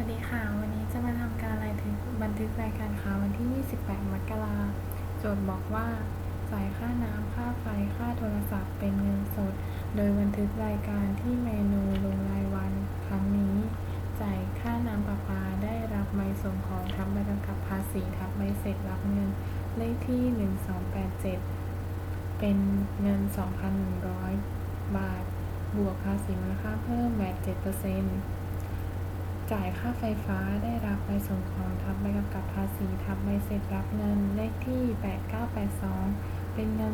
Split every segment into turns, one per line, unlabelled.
วัสดีค่ะ วันนี้จะมาทำการรายทึกบันทึกรายการค้าวันที่ 28 มกราโจทย์บอกว่าจ่ายค่าน้ำค่าไฟค่าโทรศัพท์เป็นเงินสด โดยบันทึกรายการที่เมนูลงรายวันครั้งนี้ จ่ายค่าน้ำประปาได้รับใบส่งของทับใบกำกับภาษีทับใบเสร็จรับเงินเลขที่ 1287 เป็นเงิน 2,100 บาท บวกภาษีมูลค่าเพิ่มแวด7% จ่ายค่าไฟฟ้าได้รับใบส่งของทับใบกำกับภาษีทับใบเสร็จรับเงินเลขที่ 8982 เป็นเงิน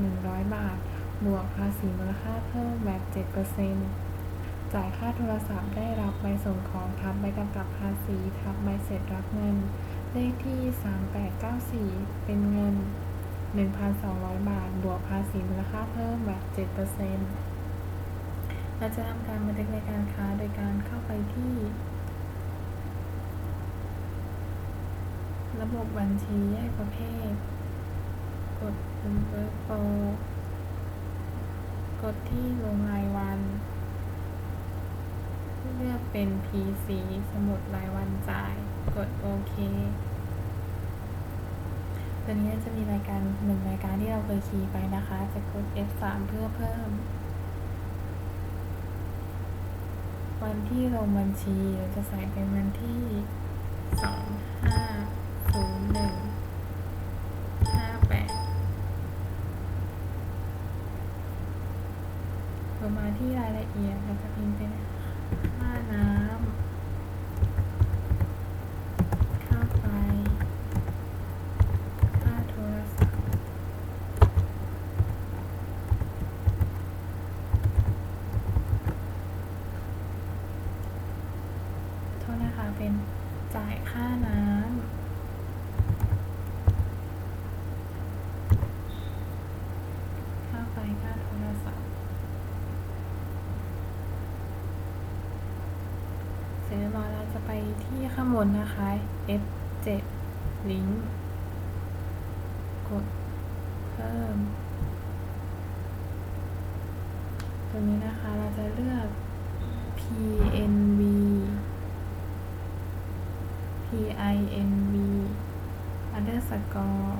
3,100 บาท บวกภาษีมูลค่าเพิ่มแบบ 7%จ่ายค่าโทรศัพท์ได้รับใบส่งของทับใบกำกับภาษีทับใบเสร็จรับเงิน เลขที่ 3894 เป็นเงิน 1,200 บาท บวกภาษีมูลค่าเพิ่มแบบ 7% เราจะทำการบันทึกในการค้าโดยการเข้าไปที่ ระบบบัญชีแยกประเภท กดปุ่มเบิร์โปรกดที่ลงรายวัน เลือกเป็น PC สมุดรายวันจ่าย กดโอเคตัวนี้จะมีรายการหนึ่งรายการที่เราเคยคีย์ไปนะคะ จะกด F3 เพื่อเพิ่ม วันที่ลงบัญชีเราจะใส่เป็นวันที่สองห้าศูนย์หนึ่งห้าแปดเรามาที่รายละเอียดเราจะพิมพ์เป็นค่าน้ำ ค่าไฟ ค่าโทรศัพท์ โทษนะคะ เป็นจ่ายค่าน้ำ ค่าไฟ ค่าโทรศัพท์ เสร็จเรียบร้อยเราจะไปที่ข้างบนนะคะ F7 ลิงก์กดเพิ่มตรงนี้นะคะเราจะเลือก PNV PINV underscore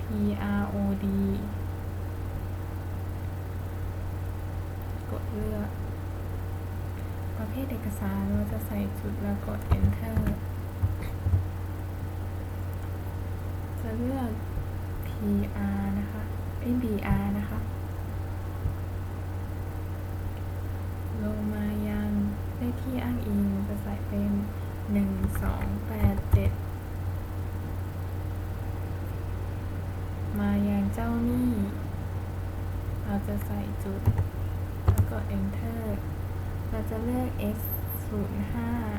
PROD เลือก ประเภทเอกสารเราจะใส่จุดแล้วกด enter จะเลือก PR นะคะไอ้ BR นะคะ ลงมายังเลขที่อ้างอิงจะใส่เป็นหนึ่งสองแปดเจ็ดมายังเจ้าหนี้ เราจะใส่จุด แล้วก็ enter เราจะเลือก x 0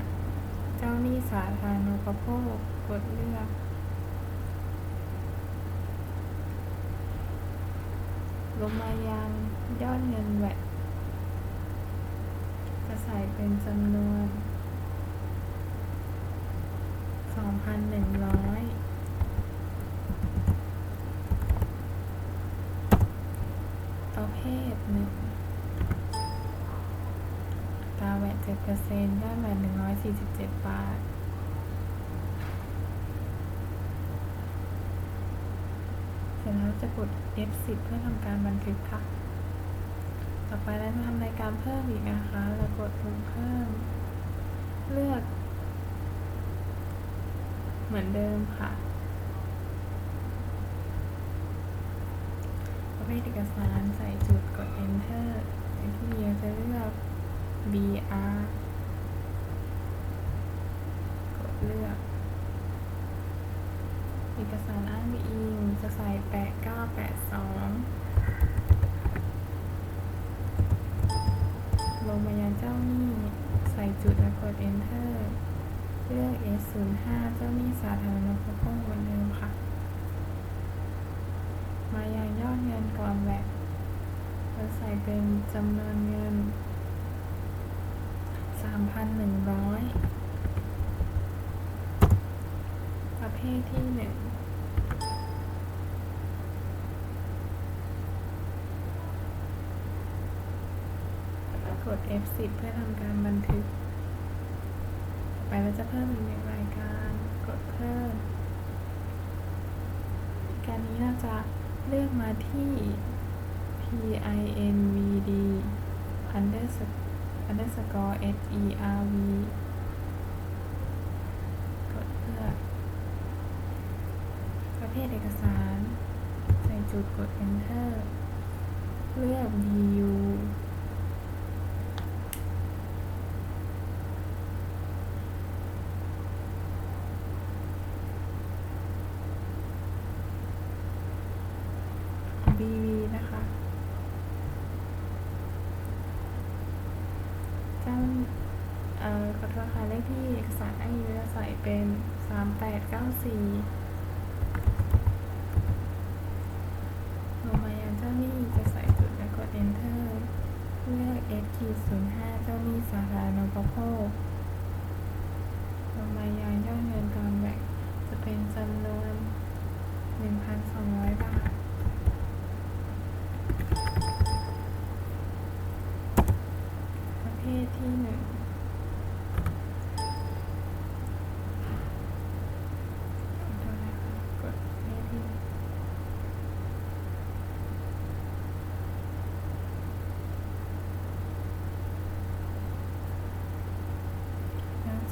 5 เจ้าหนี้สาธารณูปโภค กดเลือก ลงมายังยอดเงินแวดจะใส่เป็นจำนวน 2,100 ประเภทหนึ่งตราแวด 7%ยอดแวด147 บาท เสร็จแล้วจะกด F10 เพื่อทำการบันทึกค่ะ ต่อไปเราจะทำรายการเพิ่มอีกนะคะ เรากดปุ่มเพิ่ม เลือก เหมือนเดิมค่ะประเภทเอกสารใส่จุดกด enter ในที่นี้จะเลือก BR กดเลือก เอกสารอ้างอิงจะใส่8982ลงมายังเจ้าหนี้ใส่จุดแล้วกด enter เลือก S05 เจ้าหนี้สาธารณูปโภคเหมือนเดิมค่ะ มายังยอดเงินก่อนแวดเราใส่เป็นจำนวนเงิน 3,100 ประเภ ทที่หนึ่งกด F10 เพื่อทำการบันทึก ไปเราจะเพิ่มอีกหนึ่งรายการ กดเพิ่ม การนี้เราจะเลือกมาที่ pinvd underscore serv กดเพื่อ ประเภทเอกสาร ใส่จุดกด enter เลือก view 1.05 เจ้าหนี้สาขานปภลงมายายยอดเงินตอนแบ่งจะเป็นจำนวน 1,200 บาท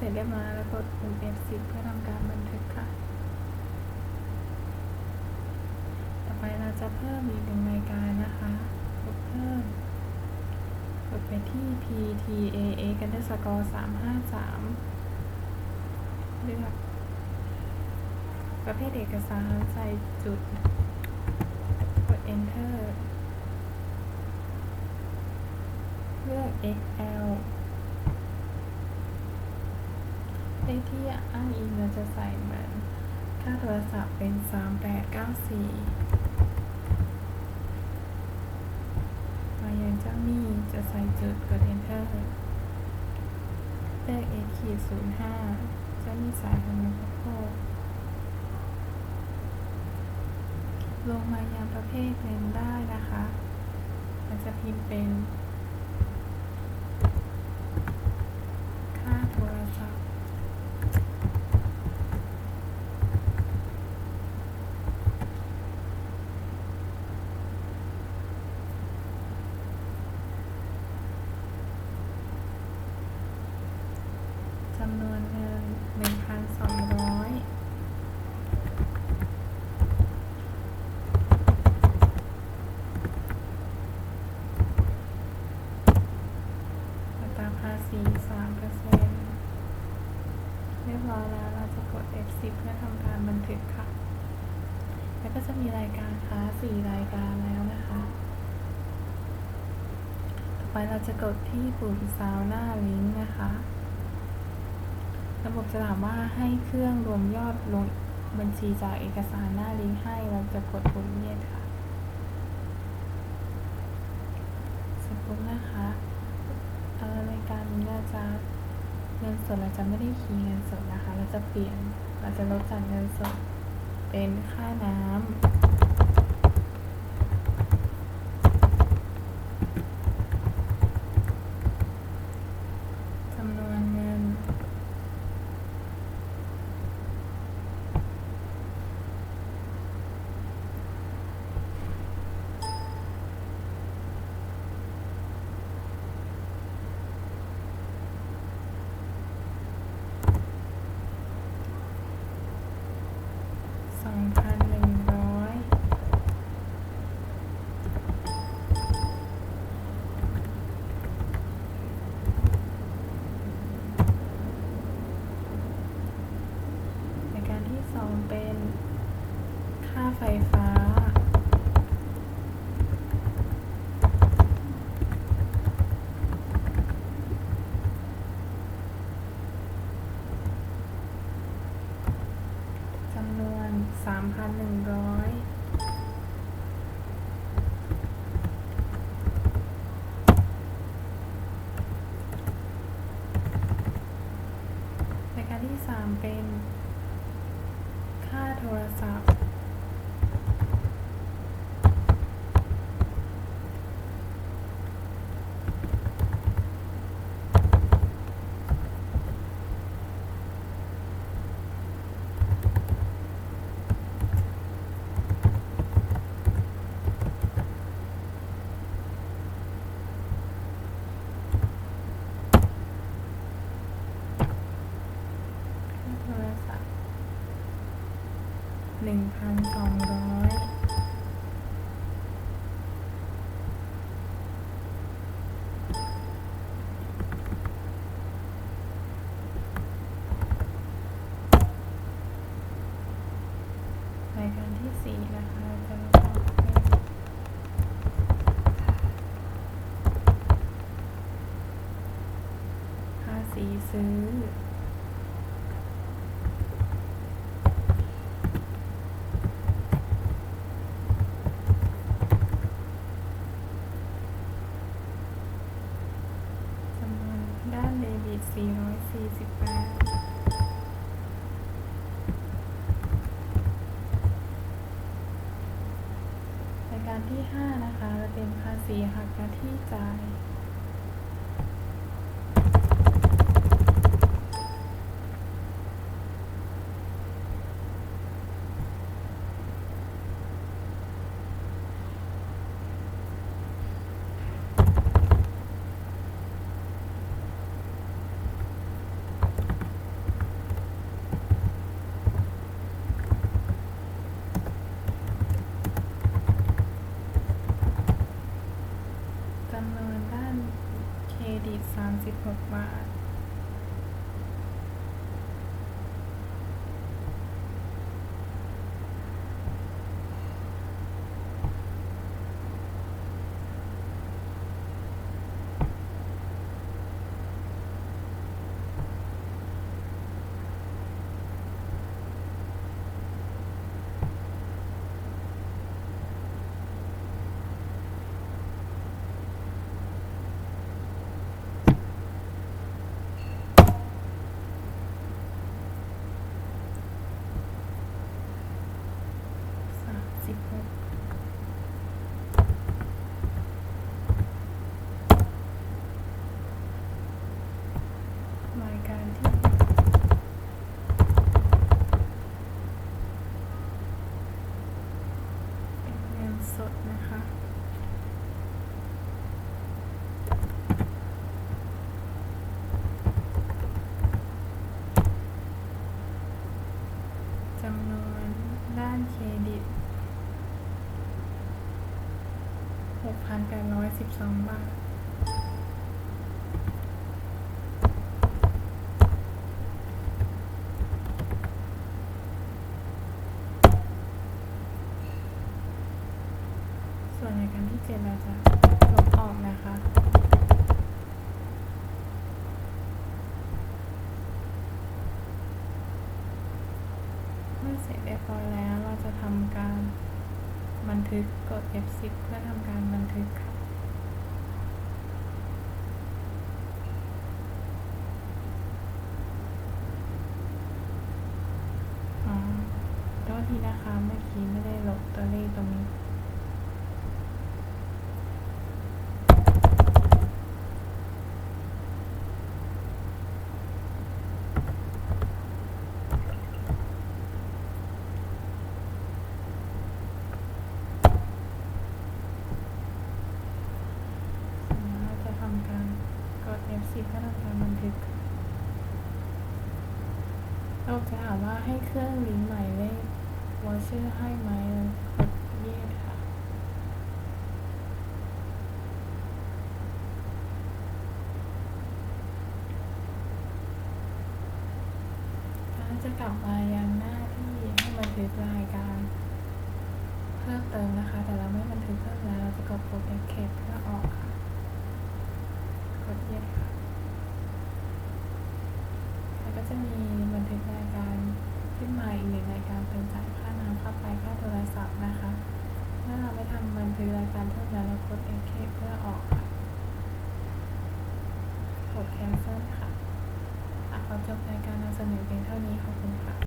ร็จเรียบร้อยแล้วกดปุ่ม F10 เพื่อทำการบันทึกค่ะ ต่อไปเราจะเพิ่มอีกหนึ่งรายการนะคะกดเพิ่มกดไปที่ PTAA กันด้วยสกอร์353 เลือกประเภทเอกสารใส่จุด กด enter เลือก XL เลข ที่อ้างอิงเราจะใส่เหมือนค่าโทรศัพท์เป็น 3894 มายังเจ้าหนี้จะใส่จุดกด enter เลือขีด05 เจ้าหนี้สายธนาคารโคลงมายังประเภทเงินได้นะคะเราจะพิมพ์เป็นค่าโทรศัพท์ จำนวนเงินหนึ่งพันสองร้อยอัตราภาษีสามเปอร์เซ็นต์เรียบร้อยแล้วเราจะกด F10 เพื่อทำการบันทึกค่ะ แล้วก็จะมีรายการค้าสี่รายการแล้วนะคะ ต่อไป เราจะกดที่ปุ่มซาวหน้าลิงก์นะคะ ระบบจะถามว่าให้เครื่องรวมยอดลงบัญชีจากเอกสารหน้าลิงก์ให้ เราจะกดปุ่มเนียค่ะเสร็จปุ๊บนะคะเออรายการนี้เราจะเงินสดเราจะไม่ได้คีย์เงินสดนะคะ เราจะเปลี่ยน เราจะลดจากเงินสดเป็นค่าน้ำ การที่ 5 นะคะจะเป็นภาษีหักหน้าที่จ่าย ด F10 เพื่อทำการบันทึกเราจะถามว่าให้เครื่องลิงก์หมายเลขวอเชอร์ให้ไหมกด Yes ค่ะ แล้วจะกลับมายังหน้าที่ให้บันทึกรายการ เพิ่มเติมนะคะ